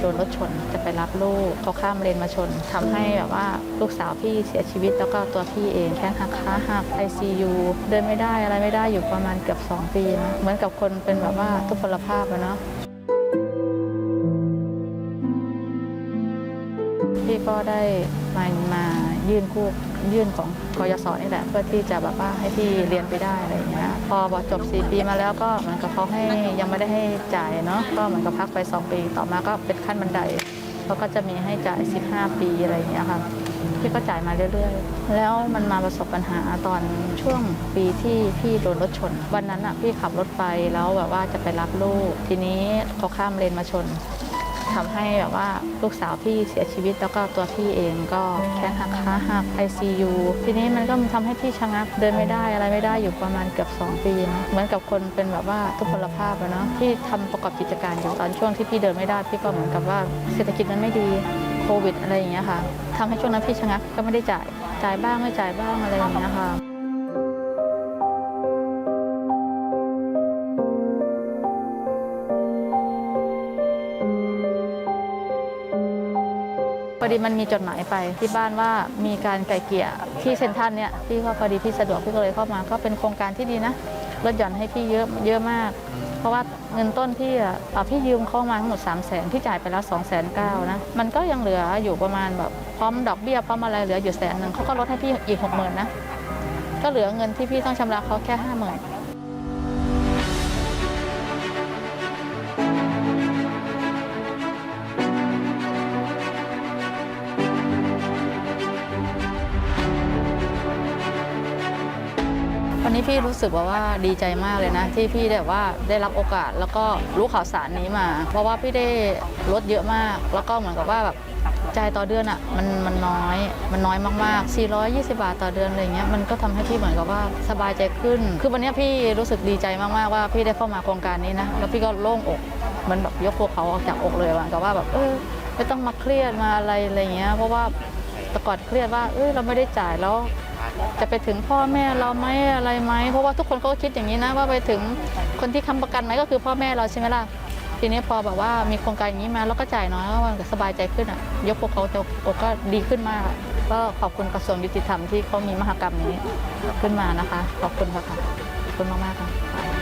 โดนรถชนจะไปรับลูกเขาข้ามเลนมาชนทำให้แบบว่าลูกสาวพี่เสียชีวิตแล้วก็ตัวพี่เองแข้งหักขาหักไอซียูเดินไม่ได้อะไรไม่ได้อยู่ประมาณเกือบ2ปีนะเหมือนกับคนเป็นแบบว่าทุพพลภาพอะเนาะ พี่ก็ได้มามายื่นกู้ยื่นของกยศนี่แหละ เพื่อที่จะแบบว่าให้พี่เรียนไปได้อะไรอย่างเงี้ยพอบอกจบ 4 ปีมาแล้วก็เหมือนกับเขาให้ยังไม่ได้ให้จ่ายเนาะก็เหมือนกับพักไป 2 ปีต่อมาก็เป็นขั้นบันไดเขาก็จะมีให้จ่าย 15 ปีอะไรอย่างเงี้ยค่ะพี่ก็จ่ายมาเรื่อยๆ แล้วมันมาประสบปัญหาตอนช่วงปีที่พี่โดนรถชน วันนั้นอะพี่ขับรถไปแล้วแบบว่าจะไปรับลูก ทีนี้เขาข้ามเลนมาชน ทำให้แบบว่าลูกสาวพี่เสียชีวิต แล้วก็ตัวพี่เองก็แข้งหักขาหัก ICU ทีนี้มันก็ทำให้พี่ชะงักเดินไม่ได้อะไรไม่ได้อยู่ประมาณเกือบ2ปีนะเหมือนกับคนเป็นแบบว่าทุพพลภาพอะเนาะที่ทำประกอบกิจการอยู่ตอนช่วงที่พี่เดินไม่ได้พี่ก็เหมือนกับว่าเศรษฐกิจมันไม่ดีโควิดอะไรอย่างเงี้ยค่ะทำให้ช่วงนั้นพี่ชะงักก็ไม่ได้จ่ายจ่ายบ้างไม่จ่ายบ้างอะไรอย่างเงี้ยค่ะ พอดีมันมีจดหมายไปที่บ้านว่ามีการไกลเกลี่ยที่เซ็นทรัลเนี่ยพี่ก็พอดีพี่สะดวกพี่ก็เลยเข้ามาก็เป็นโครงการที่ดีนะลดหย่อนให้พี่เยอะเยอะมาก เพราะว่าเงินต้นพี่อะพี่ยืมเข้ามาทั้งหมด3 0 0แสนพี่จ่ายไปแล้ว2 9 0 0 0นะมันก็ยังเหลืออยู่ประมาณแบบพร้อมดอกเบี้ยพร้อมอะไรเหลืออยู่แสนหนึ่งเขาก็ลดให้พี่อีกหกหมื่นนะก็เหลือเงินที่พี่ต้องชำระเขาแค่ห้าหมื่น วันนี้พี่รู้สึกว่าว่าดีใจมากเลยนะ ที่พี่แบบว่าได้รับโอกาสแล้วก็รู้ข่าวสารนี้มา เพราะว่าพี่ได้ลดเยอะมาก แล้วก็เหมือนกับว่าแบบจ่ายต่อเดือนอะมันมันน้อยมันน้อยมากๆ 420 บาทต่อเดือนอะไรเงี้ยมันก็ทำให้พี่เหมือนกับว่าสบายใจขึ้น คือวันนี้พี่รู้สึกดีใจมากๆว่าพี่ได้เข้ามาโครงการนี้นะแล้วพี่ก็โล่งอกมันแบบยกพวกเขาออกจากอกเลยว่ากับว่าแบบเออไม่ต้องมาเครียดมาอะไรอะไรเงี้ยเพราะว่าแต่ก่อนเครียดว่าเออเราไม่ได้จ่ายแล้ว จะไปถึงพ่อแม่เราไหมอะไรไหมเพราะว่าทุกคนเขาก็คิดอย่างนี้นะว่าไปถึงคนที่ค้ำประกันไหมก็คือพ่อแม่เราใช่ไหมล่ะทีนี้พอแบบว่ามีโครงการอย่างนี้มาแล้วก็จ่ายน้อยก็มันก็สบายใจขึ้นอะ ยกพวกเขาจะอกก็ดีขึ้นมาก ก็ขอบคุณกระทรวงยุติธรรมที่เขามีมหกรรมนี้ขึ้นมานะคะ ขอบคุณค่ะขอบคุณมากๆค่ะ